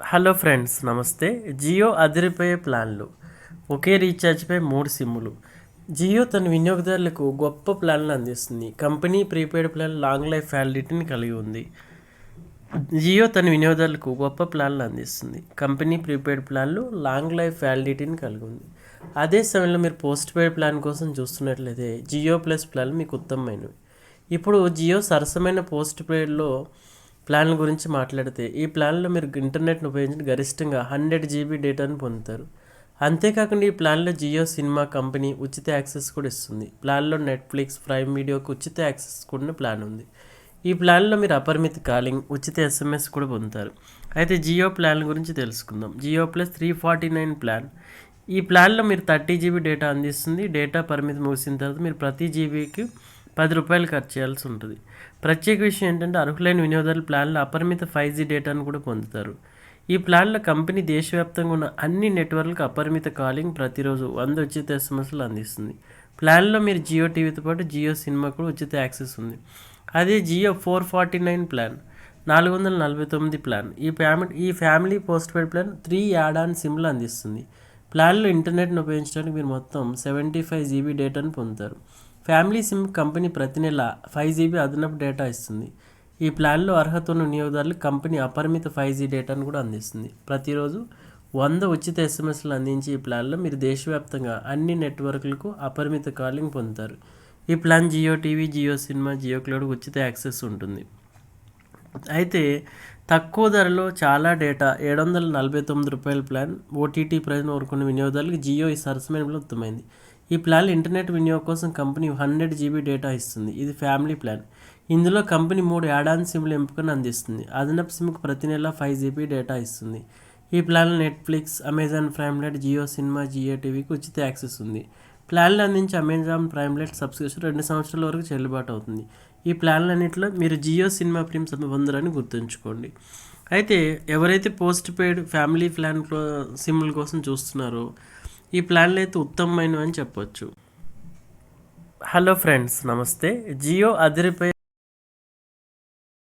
Hello friends నమస్తే. జియో అదిరిపోయే ప్లాన్లు. ఒకే రీఛార్జ్పై మూడు సిమ్ములు. జియో తన వినియోగదారులకు గొప్ప ప్లాన్లు అందిస్తుంది. Company prepaid plan long life వ్యాలిడిటీని కలిగి ఉంది. జియో తన వినియోగదారులకు గొప్ప ప్లాన్లు అందిస్తుంది. కంపెనీ ప్రీపెయిడ్ ప్లాన్లు లాంగ్ లైఫ్ వ్యాలిడిటీని కలిగి ఉంది. అదే సమయంలో మీరు పోస్ట్ పెయిడ్ ప్లాన్ కోసం చూస్తున్నట్లయితే జియో ప్లస్ ప్లాన్ మీకు ఉత్తమమైనవి. ఇప్పుడు జియో సరసమైన పోస్ట్ పెయిడ్లో ప్లాన్ల గురించి మాట్లాడితే ఈ ప్లాన్లో మీరు ఇంటర్నెట్ను ఉపయోగించి గరిష్టంగా హండ్రెడ్ జీబీ డేటాను పొందుతారు. అంతేకాకుండా ఈ ప్లాన్లో జియో సినిమా కంపెనీ ఉచిత యాక్సెస్ కూడా ఇస్తుంది. ప్లాన్లో నెట్ఫ్లిక్స్ ప్రైమ్ వీడియోకి ఉచిత యాక్సెస్ కూడా ప్లాన్ ఉంది. ఈ ప్లాన్లో మీరు అపరిమిత కాలింగ్ ఉచిత ఎస్ఎంఎస్ కూడా పొందుతారు. అయితే జియో ప్లాన్ గురించి తెలుసుకుందాం. Jio plus three forty nine plan. ఈ ప్లాన్లో మీరు థర్టీ జీబీ డేటా అందిస్తుంది. డేటా పరిమితి ముగిసిన తర్వాత మీరు ప్రతి జీబీకి పది రూపాయలు ఖర్చు చేయాల్సి ఉంటుంది. ప్రత్యేక విషయం ఏంటంటే అర్హులైన వినియోగదారుల ప్లాన్లో అపరిమిత ఫైవ్ జీ డేటాను కూడా పొందుతారు. ఈ ప్లాన్లో కంపెనీ దేశవ్యాప్తంగా ఉన్న అన్ని నెట్వర్క్లకు అపరిమిత కాలింగ్ ప్రతిరోజు వంద ఉచిత ఎస్ఎంఎస్లు అందిస్తుంది. ప్లాన్లో మీరు జియో టీవీతో పాటు జియో సినిమా కూడా ఉచిత యాక్సెస్ ఉంది. అదే Jio four forty nine plan నాలుగు వందల నలభై తొమ్మిది ప్లాన్. ఈ ఫ్యామిలీ ఈ family post paid plan three add on సిమ్లు అందిస్తుంది. ప్లాన్లో ఇంటర్నెట్ను ఉపయోగించడానికి మీరు మొత్తం సెవెంటీ ఫైవ్ జీబీ డేటాను పొందుతారు. ఫ్యామిలీ సిమ్ కంపెనీ ప్రతి నెల ఫైవ్ జీబీ అదనపు డేటా ఇస్తుంది. ఈ ప్లాన్లో అర్హత ఉన్న వినియోగదారులు కంపెనీ అపరిమిత ఫైవ్ జీ డేటాను కూడా అందిస్తుంది. ప్రతిరోజు వంద ఉచిత ఎస్ఎంఎస్లు అందించి ఈ ప్లాన్లో మీరు దేశవ్యాప్తంగా అన్ని నెట్వర్క్లకు అపరిమిత కాలింగ్ పొందుతారు. ఈ plan Jio TV Jio cinema Jio cloud ఉచిత యాక్సెస్ ఉంటుంది. అయితే తక్కువ ధరలో చాలా డేటా ఏడు వందల నలభై తొమ్మిది రూపాయల ప్లాన్ ఓటీటీ ప్రైజ్ను కోరుకున్న వినియోగదారులకు జియో ఈ సరసమైన ఉత్తమైంది ఈ ప్లాన్ ఇంటర్నెట్ వినియోగం కోసం కంపెనీ హండ్రెడ్ జీబీ డేటా ఇస్తుంది. ఇది ఫ్యామిలీ ప్లాన్. ఇందులో కంపెనీ మూడు యాడాన్ సిమ్ల ఎంపికను అందిస్తుంది. అదనపు సిమ్కు ప్రతి నెల ఫైవ్ జీబీ డేటా ఇస్తుంది. ఈ ప్లాన్లో Netflix Amazon Prime Lite Jio cinema Jio టీవీకి ఉచిత యాక్సెస్ ఉంది. ప్లాన్లు అందించే అమెజాన్ ప్రైమ్ లైట్ సబ్స్క్రిప్షన్ రెండు సంవత్సరాల వరకు చెల్లుబాటు అవుతుంది. ఈ ప్లాన్లన్నింటిలో మీరు జియో సినిమా ప్రీమ్ పొందరని గుర్తుంచుకోండి. అయితే ఎవరైతే పోస్ట్ పెయిడ్ ఫ్యామిలీ ప్లాన్ సిమ్ల కోసం చూస్తున్నారో ఈ ప్లాన్లు అయితే ఉత్తమమైనవి అని చెప్పొచ్చు. హలో ఫ్రెండ్స్ నమస్తే. జియో అదిరిపై